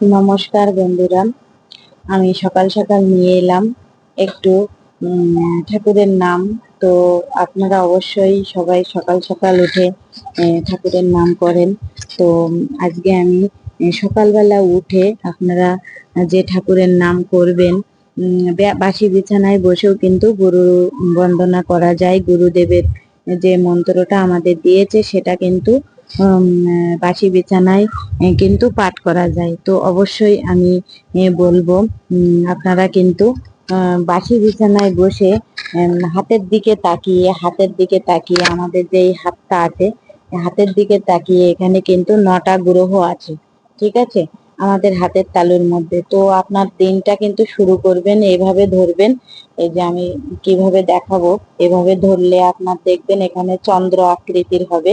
নমস্কার বন্ধুরা। আমি সকাল সকাল নিয়ে এলাম একটু ঠাকুরের নাম। তো আপনারা অবশ্যই সবাই সকাল সকাল উঠে ঠাকুরের নাম করেন। তো আজকে আমি সকালবেলা উঠে আপনারা যে ঠাকুরের নাম করবেন বাসি বিছানায় বসেও কিন্তু গুরু বন্দনা করা যায়। গুরুদেবের যে মন্ত্রটা আমাদের দিয়েছে, সেটা কিন্তু বাসি বিছানায় কিন্তু পাঠ করা যায়। তো অবশ্যই আমি বলব আপনারা কিন্তু বাসি বিছানায় বসে হাতের দিকে তাকিয়ে, হাতের দিকে তাকিয়ে, আমাদের যে হাতটা আছে হাতের দিকে তাকিয়ে এখানে কিন্তু নটা গ্রহ আছে, ঠিক আছে? আমাদের হাতের তালুর মধ্যে। তো আপনার দিনটা কিন্তু শুরু করবেন এইভাবে ধরবেন, এই যে আমি কীভাবে দেখাবো, এভাবে ধরলে আপনার দেখবেন এখানে চন্দ্র আকৃতির হবে।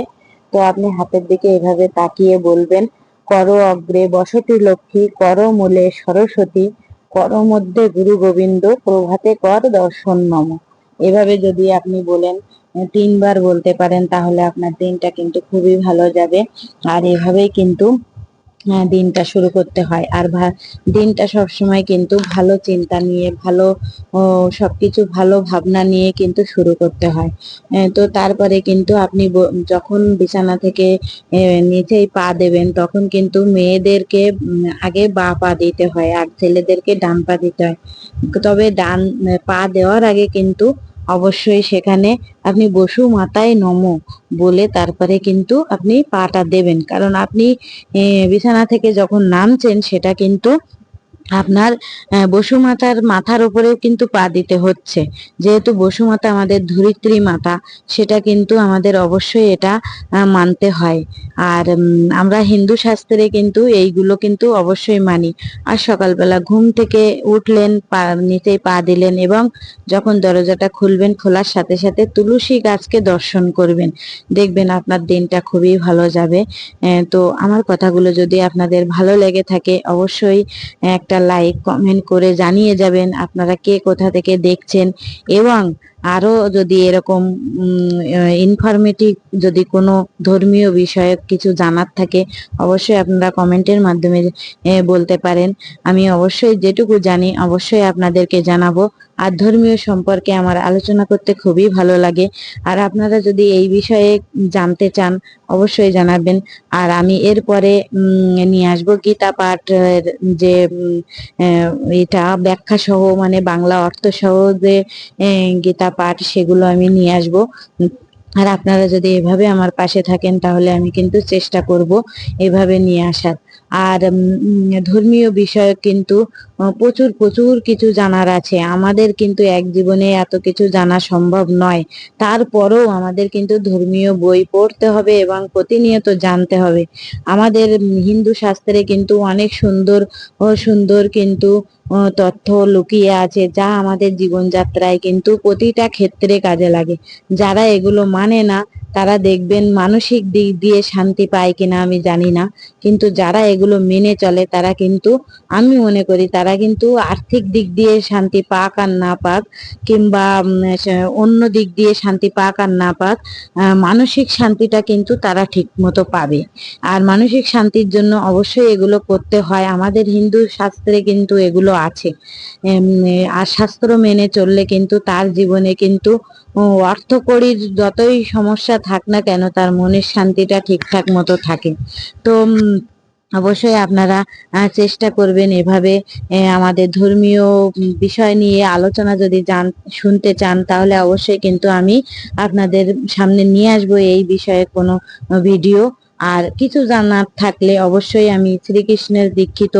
তো আপনি হাতের দিকে এভাবে তাকিয়ে বলবেন, কর অগ্রে বসতি লক্ষ্মী, কর মূলে সরস্বতী, কর মধ্যে গুরু গোবিন্দ, প্রভাতে কর দর্শন নম এভাবে যদি আপনি বলেন, তিনবার বলতে পারেন, তাহলে আপনার দিনটা কিন্তু খুবই ভালো যাবে। আর এভাবেই কিন্তু দিনটা শুরু করতে হয়। আর দিনটা সবসময় কিন্তু ভালো চিন্তা নিয়ে, ভালো সবকিছু ভালো ভাবনা নিয়ে কিন্তু শুরু করতে হয়। তো তারপরে কিন্তু আপনি যখন বিছানা থেকে নিচেই পা দেবেন, তখন কিন্তু মেয়েদেরকে আগে বা পা দিতে হয়, আর ছেলেদেরকে ডান পা দিতে হয়। তবে ডান পা দেওয়ার আগে কিন্তু অবশ্যই সেখানে আপনি বসু মাতায় নমো বলে তারপরে কিন্তু আপনি পাটা দেবেন। কারণ আপনি বিছানা থেকে যখন নামছেন সেটা কিন্তু আপনার বসুমাতার মাথার উপরেও কিন্তু পা দিতে হচ্ছে। যেহেতু বসুমাতা আমাদের ধরিত্রী মাতা, সেটা কিন্তু আমাদের অবশ্যই এটা মানতে হয়। আর আমরা হিন্দু শাস্ত্রে কিন্তু এইগুলো কিন্তু অবশ্যই মানি। আর সকালবেলা ঘুম থেকে উঠলেন, পা নিচেই পা দিলেন এবং যখন দরজাটা খুলবেন, খোলার সাথে সাথে তুলসী গাছকে দর্শন করবেন। দেখবেন আপনার দিনটা খুবই ভালো যাবে। তো আমার কথাগুলো যদি আপনাদের ভালো লেগে থাকে, অবশ্যই একটা লাইক কমেন্ট করে জানিয়ে যাবেন আপনারা কে কোথা থেকে দেখছেন এবং আরও যদি এরকম ইনফরমেটিভ যদি কোনো ধর্মীয় বিষয়ক কিছু জানার থাকে, অবশ্যই আপনারা কমেন্টের মাধ্যমে বলতে পারেন। আমি অবশ্যই যেটুকু জানি, অবশ্যই আপনাদেরকে জানাব। আর ধর্মীয় সম্পর্কে আমার আলোচনা করতে খুবই ভালো লাগে। আর আপনারা যদি এই বিষয়ে জানতে চান, অবশ্যই জানাবেন। আর আমি এরপরে নিয়ে আসব গীতা পাঠের যে এটা ব্যাখ্যা সহ মানে বাংলা অর্থ সহ যে গীতা পাঠ সেগুলো আমি নিয়ে আসব। আর আপনারা যদি এভাবে আমার পাশে থাকেন তাহলে আমি কিন্তু চেষ্টা করব এভাবে নিয়ে আসার। আর ধর্মীয় বিষয় কিন্তু প্রচুর প্রচুর কিছু জানার আছে। আমাদের কিন্তু এক জীবনে এত কিছু জানা সম্ভব নয়। তারপরেও আমাদের কিন্তু ধর্মীয় বই পড়তে হবে এবং প্রতিনিয়ত জানতে হবে। আমাদের হিন্দু শাস্ত্রে কিন্তু অনেক সুন্দর, ও সুন্দর কিন্তু তথ্য লুকিয়ে আছে যা আমাদের জীবনযাত্রায় কিন্তু প্রতিটা ক্ষেত্রে কাজে লাগে। যারা এগুলো মানে না তারা দেখবেন মানসিক দিক দিয়ে শান্তি পায় কিনা আমি জানি না। কিন্তু যারা এগুলো মেনে চলে, তারা কিন্তু, আমি মনে করি তারা কিন্তু আর্থিক দিক দিয়ে শান্তি পাক আর না পাক, কিংবা অন্য দিক দিয়ে শান্তি পাক আর না পাক মানসিক শান্তিটা কিন্তু তারা ঠিক মতো পাবে। আর মানসিক শান্তির জন্য অবশ্যই এগুলো করতে হয়। আমাদের হিন্দু শাস্ত্রে কিন্তু এগুলো আছে। আর শাস্ত্র মেনে চললে কিন্তু তার জীবনে কিন্তু অর্থকড়ির যতই সমস্যা থাক না কেন, তার মনের শান্তিটা ঠিকঠাক মতো থাকে। তো অবশ্যই আপনারা চেষ্টা করবেন এভাবে আমাদের ধর্মীয় বিষয় নিয়ে আলোচনা যদি জান, শুনতে চান, তাহলে অবশ্যই কিন্তু আমি আপনাদের সামনে নিয়ে আসব এই বিষয়ে কোনো ভিডিও। আর কিছু জানার থাকলে অবশ্যই আমি শ্রীকৃষ্ণের দীক্ষিত।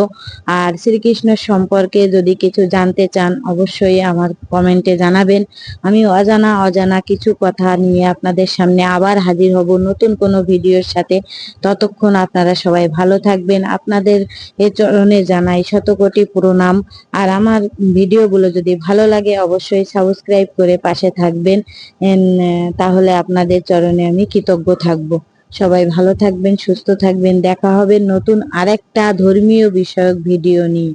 আর শ্রীকৃষ্ণের সম্পর্কে যদি কিছু জানতে চান, অবশ্যই আমার কমেন্টে জানাবেন। আমি অজানা অজানা কিছু কথা নিয়ে আপনাদের সামনে আবার হাজির হব নতুন কোনো ভিডিওর সাথে। ততক্ষণ আপনারা সবাই ভালো থাকবেন। আপনাদের এ চরণে জানাই শতকোটি প্রণাম। আর আমার ভিডিওগুলো যদি ভালো লাগে, অবশ্যই সাবস্ক্রাইব করে পাশে থাকবেন। তাহলে আপনাদের চরণে আমি কৃতজ্ঞ থাকব। সবাই ভালো থাকবেন সুস্থ থাকবেন। দেখা হবে নতুন আরেকটা ধর্মীয় বিষয়ক ভিডিও নিয়ে।